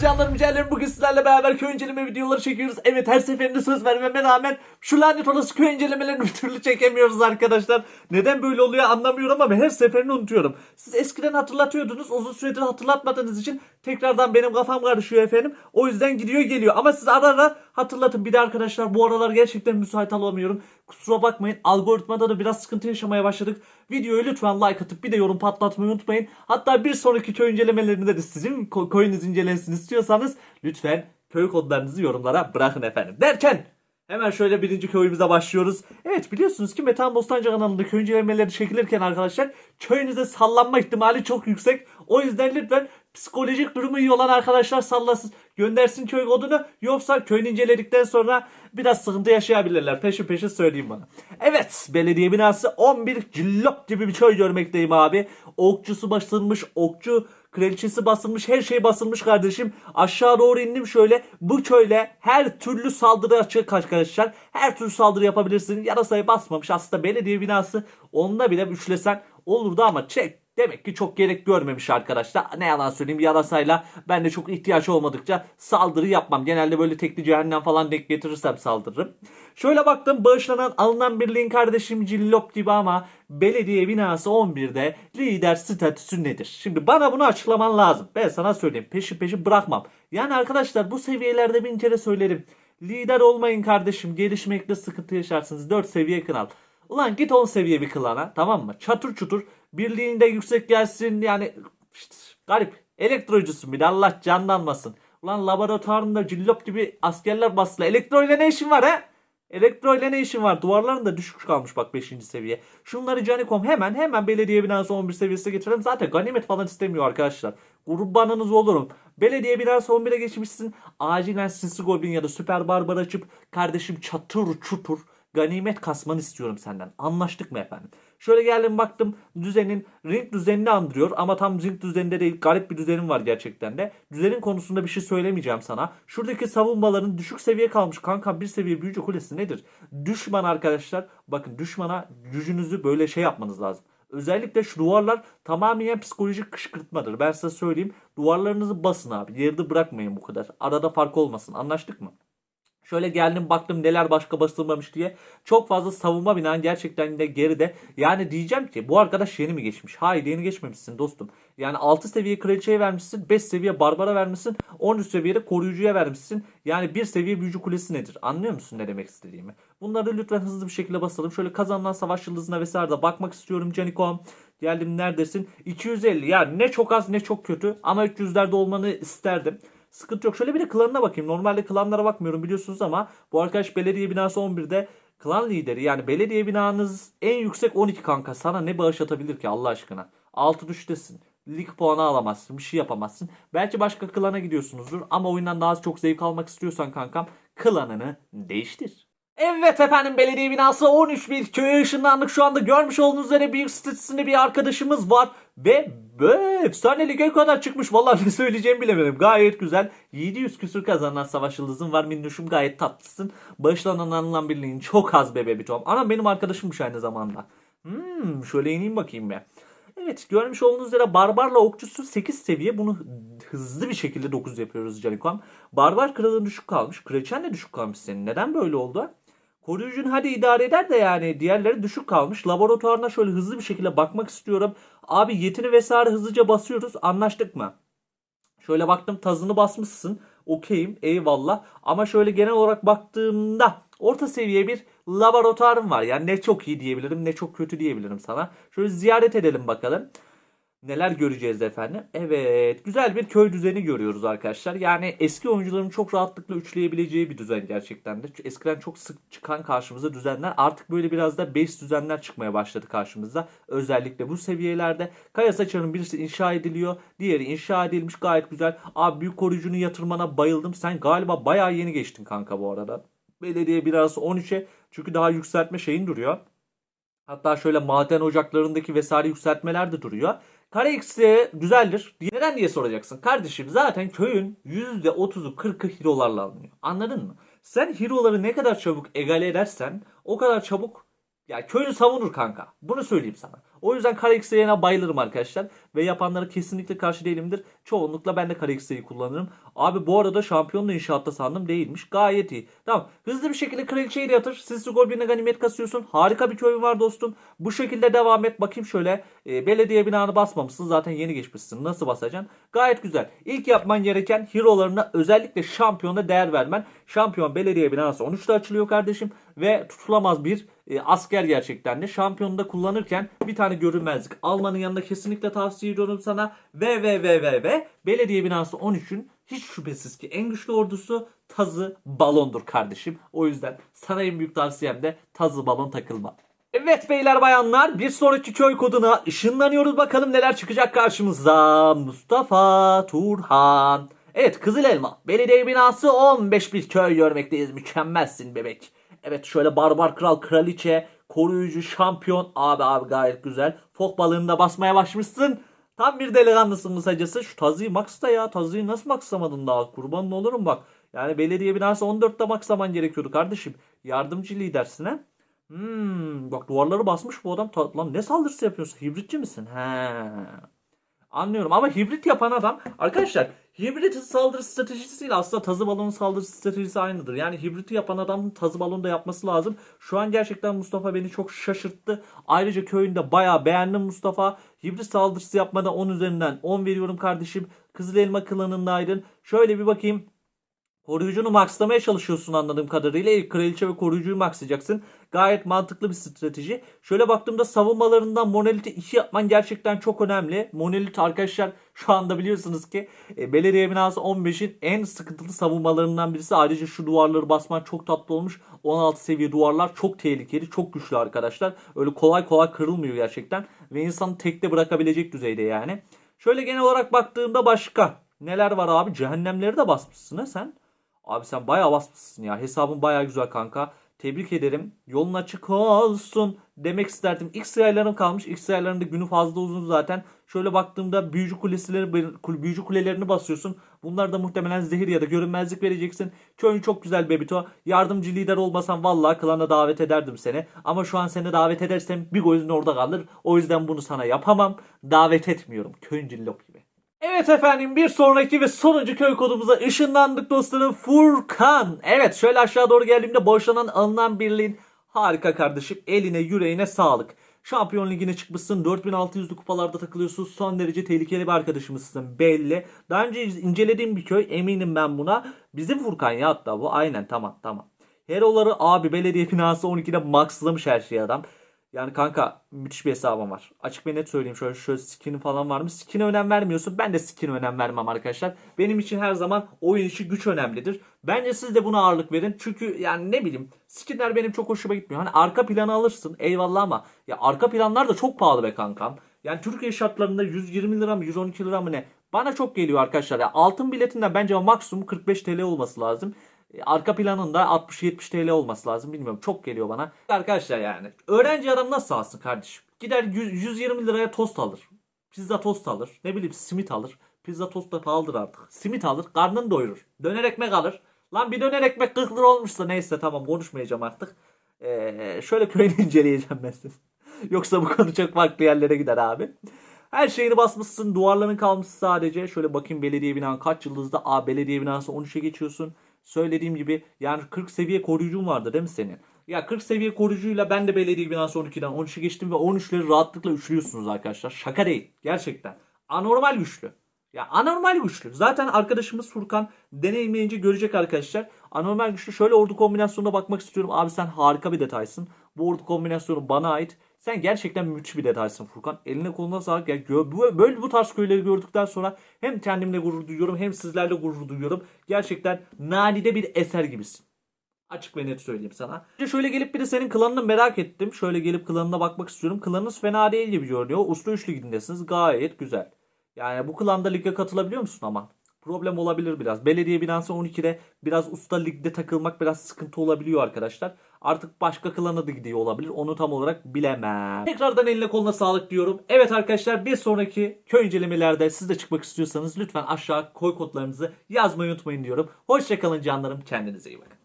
geldiniz canlarım ciğerlerim. Bugün sizlerle beraber köy inceleme videoları çekiyoruz. Evet her seferinde söz vermeme rağmen şu lanet olası köy incelemelerini bir türlü çekemiyoruz arkadaşlar. Neden böyle oluyor anlamıyorum ama her seferini unutuyorum. Siz eskiden hatırlatıyordunuz. Uzun süredir hatırlatmadığınız için tekrardan benim kafam karışıyor efendim. O yüzden gidiyor geliyor. Ama siz ara ara hatırlatın. Bir de arkadaşlar bu aralar gerçekten müsait olamıyorum. Kusura bakmayın. Algoritmada da biraz sıkıntı yaşamaya başladık. Videoyu lütfen like atıp bir de yorum patlatmayı unutmayın. Hatta bir sonraki köy incelemelerinde de sizin köyünüz incelensin istiyorsanız lütfen köy kodlarınızı yorumlara bırakın efendim. Derken hemen şöyle birinci köyümüze başlıyoruz. Evet biliyorsunuz ki Metehan Bostancı kanalında köy incelemeleri çekilirken arkadaşlar köyünüze sallanma ihtimali çok yüksek. O yüzden lütfen psikolojik durumu iyi olan arkadaşlar sallasın. Göndersin köy kodunu yoksa köyün inceledikten sonra biraz sıkıntı yaşayabilirler. Peşin peşin söyleyeyim bana. Evet belediye binası 11 cillop gibi bir köy görmekteyim abi. Okçusu basılmış, okçu kraliçesi basılmış, her şey basılmış kardeşim. Aşağı doğru indim şöyle. Bu köyle her türlü saldırı açık arkadaşlar. Her türlü saldırı yapabilirsin. Yarasayı basmamış. Aslında belediye binası onunla bile üçlesen olurdu ama çek Demek ki çok gerek görmemiş arkadaşlar. Ne yalan söyleyeyim yarasayla ben de çok ihtiyaç olmadıkça saldırı yapmam. Genelde böyle tekli cehennem falan denk getirirsem saldırırım. Şöyle baktım bağışlanan alınan birliğin kardeşim Cillop gibi ama belediye binası 11'de lider statüsü nedir? Şimdi bana bunu açıklaman lazım. Ben sana söyleyeyim peşi peşi bırakmam. Yani arkadaşlar bu seviyelerde bin kere söylerim. Lider olmayın kardeşim gelişmekte sıkıntı yaşarsınız. 4 seviye kral. Ulan git 10 seviye bir klana tamam mı? Çatır çutur birliğinde yüksek gelsin yani işte, garip. Elektrocusun bir de Allah canlanmasın. Ulan laboratuvarında cillop gibi askerler bastılar. Elektro ile ne işin var he? Elektro ile ne işin var? Duvarların da düşük kalmış bak 5. seviye. Şunları Canicom hemen hemen belediye binası 11 seviyesine getirelim. Zaten ganimet falan istemiyor arkadaşlar. Kurbanınız olurum. Belediye binası 11'e geçmişsin. Acilen Sinsi Goblin ya da Süper Barbar açıp kardeşim çatır çutur ganimet kasmanı istiyorum senden. Anlaştık mı efendim? Şöyle geldim baktım düzenin ring düzenini andırıyor ama tam ring düzeninde değil garip bir düzenim var gerçekten de. Düzenin konusunda bir şey söylemeyeceğim sana. Şuradaki savunmaların düşük seviye kalmış. Kanka bir seviye büyücü kulesi nedir? Düşman arkadaşlar bakın düşmana gücünüzü böyle şey yapmanız lazım. Özellikle şu duvarlar tamamen psikolojik kışkırtmadır. Ben size söyleyeyim. Duvarlarınızı basın abi. Yerde bırakmayın bu kadar. Arada fark olmasın. Anlaştık mı? Şöyle geldim baktım neler başka basılmamış diye. Çok fazla savunma binan gerçekten de geride. Yani diyeceğim ki bu arkadaş yeni mi geçmiş? Hayır yeni geçmemişsin dostum. Yani 6 seviye kraliçeye vermişsin. 5 seviye barbara vermişsin. 13 seviyede koruyucuya vermişsin. Yani 1 seviye büyücü kulesi nedir? Anlıyor musun ne demek istediğimi? Bunları lütfen hızlı bir şekilde basalım. Şöyle kazanılan savaş yıldızına vesaire de bakmak istiyorum Canikom. Geldim neredesin? 250 yani ne çok az ne çok kötü. Ama 300'lerde olmanı isterdim. Sıkıntı yok. Şöyle bir de klanına bakayım. Normalde klanlara bakmıyorum biliyorsunuz ama bu arkadaş belediye binası 11'de klan lideri. Yani belediye binanız en yüksek 12 kanka. Sana ne bağış atabilir ki Allah aşkına? 6 düştesin. Lig puanı alamazsın. Bir şey yapamazsın. Belki başka klana gidiyorsunuzdur. Ama oyundan daha çok zevk almak istiyorsan kankam klanını değiştir. Evet efendim belediye binası 13 bir köye ışınlandık. Şu anda görmüş olduğunuz üzere büyük statüsünde bir arkadaşımız var. Ve be, efsane lige kadar çıkmış. Vallahi ne söyleyeceğimi bilemedim. Gayet güzel. 700 küsür kazanan savaş yıldızın var. Minnoşum gayet tatlısın. Bağışlanan anılan birliğin çok az bebe bir tom. Ama benim arkadaşımmış aynı zamanda. Hmm, şöyle ineyim bakayım be. Evet görmüş olduğunuz üzere barbarla okçusu 8 seviye. Bunu hızlı bir şekilde 9 yapıyoruz Canikom. Barbar kralın düşük kalmış. Kraliçen de düşük kalmış senin. Neden böyle oldu? Koruyucun hadi idare eder de yani diğerleri düşük kalmış. Laboratuvarına şöyle hızlı bir şekilde bakmak istiyorum. Abi yetini vesaire hızlıca basıyoruz. Anlaştık mı? Şöyle baktım tazını basmışsın. Okeyim eyvallah. Ama şöyle genel olarak baktığımda orta seviye bir laboratuvarım var. Yani ne çok iyi diyebilirim ne çok kötü diyebilirim sana. Şöyle ziyaret edelim bakalım. Neler göreceğiz efendim? Evet güzel bir köy düzeni görüyoruz arkadaşlar. Yani eski oyuncuların çok rahatlıkla üçleyebileceği bir düzen gerçekten de. Eskiden çok sık çıkan karşımıza düzenler artık böyle biraz da base düzenler çıkmaya başladı karşımıza. Özellikle bu seviyelerde. Kaya saçarın birisi inşa ediliyor. Diğeri inşa edilmiş gayet güzel. Abi büyük koruyucunu yatırmana bayıldım. Sen galiba bayağı yeni geçtin kanka bu arada. Belediye biraz 13'e çünkü daha yükseltme şeyin duruyor. Hatta şöyle maden ocaklarındaki vesaire yükseltmeler de duruyor. Kare eksi güzeldir. Neden diye soracaksın. Kardeşim zaten köyün %30'u 40'ı hero'larla alınıyor. Anladın mı? Sen hero'ları ne kadar çabuk egale edersen o kadar çabuk ya köyünü savunur kanka. Bunu söyleyeyim sana. O yüzden kare eksiğine bayılırım arkadaşlar. ve yapanlara kesinlikle karşı değilimdir. Çoğunlukla ben de kare X'yi kullanırım. Abi bu arada şampiyonla inşaatta sandım değilmiş. Gayet iyi. Tamam. Hızlı bir şekilde kraliçeyi de yatır. Siz gol birine ganimet kasıyorsun. Harika bir köyün var dostum. Bu şekilde devam et. Bakayım şöyle. E, belediye binanı basmamışsın. Zaten yeni geçmişsin. Nasıl basacaksın? Gayet güzel. İlk yapman gereken hero'larına özellikle şampiyona değer vermen. Şampiyon belediye binası 13'te açılıyor kardeşim. Ve tutulamaz bir e, asker gerçekten de. Şampiyonu da kullanırken bir tane görünmezlik almanın yanında kesinlikle tavsiye ediyorum sana. Ve ve ve ve ve belediye binası 13'ün hiç şüphesiz ki en güçlü ordusu tazı balondur kardeşim. O yüzden sana en büyük tavsiyem de tazı balon takılma. Evet beyler bayanlar bir sonraki köy koduna ışınlanıyoruz bakalım neler çıkacak karşımıza. Mustafa Turhan. Evet Kızıl Elma. Belediye binası 15 bir köy görmekteyiz. Mükemmelsin bebek. Evet şöyle barbar kral kraliçe koruyucu şampiyon abi abi gayet güzel. Fok balığını da basmaya başlamışsın. Tam bir delikanlısın kısacası. Şu tazıyı maxla ya. Tazıyı nasıl maxlamadın daha? Kurbanın olurum bak. Yani belediye binası 14'te maxlaman gerekiyordu kardeşim. Yardımcı lidersin ha. Hmm, bak duvarları basmış bu adam. Lan ne saldırısı yapıyorsun? Hibritçi misin? He. Anlıyorum ama hibrit yapan adam arkadaşlar hibrit saldırı stratejisiyle aslında tazı balonun saldırı stratejisi aynıdır. Yani hibriti yapan adamın tazı balonu da yapması lazım. Şu an gerçekten Mustafa beni çok şaşırttı. Ayrıca köyünde bayağı beğendim Mustafa. Hibrit saldırısı yapmada 10 üzerinden 10 veriyorum kardeşim. Kızıl Elma klanındaydın. Şöyle bir bakayım. Koruyucunu maxlamaya çalışıyorsun anladığım kadarıyla. İlk kraliçe ve koruyucuyu maxlayacaksın. Gayet mantıklı bir strateji. Şöyle baktığımda savunmalarından Monolith'i 2 yapman gerçekten çok önemli. Monolith arkadaşlar şu anda biliyorsunuz ki e, belediye binası 15'in en sıkıntılı savunmalarından birisi. Ayrıca şu duvarları basman çok tatlı olmuş. 16 seviye duvarlar çok tehlikeli, çok güçlü arkadaşlar. Öyle kolay kolay kırılmıyor gerçekten. Ve insanı tekte bırakabilecek düzeyde yani. Şöyle genel olarak baktığımda başka neler var abi? Cehennemleri de basmışsın ha sen. Abi sen bayağı basmışsın ya. Hesabın bayağı güzel kanka. Tebrik ederim. Yolun açık olsun demek isterdim. X sayılarım kalmış. X sayılarında günü fazla uzun zaten. Şöyle baktığımda büyücü kulesileri, büyücü kulelerini basıyorsun. Bunlar da muhtemelen zehir ya da görünmezlik vereceksin. Köyün çok güzel Bebito. Yardımcı lider olmasan vallahi klana davet ederdim seni. Ama şu an seni davet edersem bir gözün orada kalır. O yüzden bunu sana yapamam. Davet etmiyorum. Köyün cillop gibi. Evet efendim bir sonraki ve sonuncu köy kodumuza ışınlandık dostlarım Furkan. Evet şöyle aşağı doğru geldiğimde boşlanan alınan birliğin harika kardeşim eline yüreğine sağlık. Şampiyon ligine çıkmışsın 4600'lü kupalarda takılıyorsun son derece tehlikeli bir arkadaşımızsın belli. Daha önce incelediğim bir köy eminim ben buna. Bizim Furkan ya hatta bu aynen tamam tamam. Hero'ları abi belediye binası 12'de maxlamış her şeyi adam. Yani kanka müthiş bir hesabım var. Açık ve net söyleyeyim şöyle şöyle skin'i falan var mı? Skin'e önem vermiyorsun. Ben de skin'e önem vermem arkadaşlar. Benim için her zaman oyun içi güç önemlidir. Bence siz de buna ağırlık verin. Çünkü yani ne bileyim skinler benim çok hoşuma gitmiyor. Hani arka planı alırsın eyvallah ama ya arka planlar da çok pahalı be kankam. Yani Türkiye şartlarında 120 lira mı 112 lira mı ne? Bana çok geliyor arkadaşlar. Ya altın biletinden bence maksimum 45 TL olması lazım. Arka planında 60-70 TL olması lazım. Bilmiyorum çok geliyor bana. Arkadaşlar yani öğrenci adam nasıl alsın kardeşim? Gider 100, 120 liraya tost alır. Pizza tost alır. Ne bileyim simit alır. Pizza tost da pahalıdır artık. Simit alır karnını doyurur. Döner ekmek alır. Lan bir döner ekmek 40 lira olmuşsa neyse tamam konuşmayacağım artık. Ee, şöyle köyünü inceleyeceğim ben size. Yoksa bu konu çok farklı yerlere gider abi. Her şeyini basmışsın. Duvarların kalmış sadece. Şöyle bakayım belediye binan kaç yıldızda? Aa belediye binası 13'e geçiyorsun. Söylediğim gibi yani 40 seviye koruyucun vardı değil mi senin? Ya 40 seviye koruyucuyla ben de belediye binası 12'den 13'e geçtim ve 13'leri rahatlıkla üçlüyorsunuz arkadaşlar. Şaka değil. Gerçekten. Anormal güçlü. Ya anormal güçlü. Zaten arkadaşımız Furkan deneyimleyince görecek arkadaşlar. Anormal güçlü. Şöyle ordu kombinasyonuna bakmak istiyorum. Abi sen harika bir detaysın. Bu ordu kombinasyonu bana ait. Sen gerçekten müthiş bir detaysın Furkan. Eline koluna sağlık. Ya gö- bu- böyle bu tarz köyleri gördükten sonra hem kendimle gurur duyuyorum hem sizlerle gurur duyuyorum. Gerçekten nadide bir eser gibisin. Açık ve net söyleyeyim sana. Şöyle gelip bir de senin klanını merak ettim. Şöyle gelip klanına bakmak istiyorum. Klanınız fena değil gibi görünüyor. Usta 3 ligindesiniz. Gayet güzel. Yani bu klanda lige katılabiliyor musun ama? Problem olabilir biraz. Belediye binası 12'de biraz usta ligde takılmak biraz sıkıntı olabiliyor arkadaşlar. Artık başka klana da gidiyor olabilir. Onu tam olarak bilemem. Tekrardan eline koluna sağlık diyorum. Evet arkadaşlar bir sonraki köy incelemelerde siz de çıkmak istiyorsanız lütfen aşağı koy kodlarınızı yazmayı unutmayın diyorum. Hoşçakalın canlarım. Kendinize iyi bakın.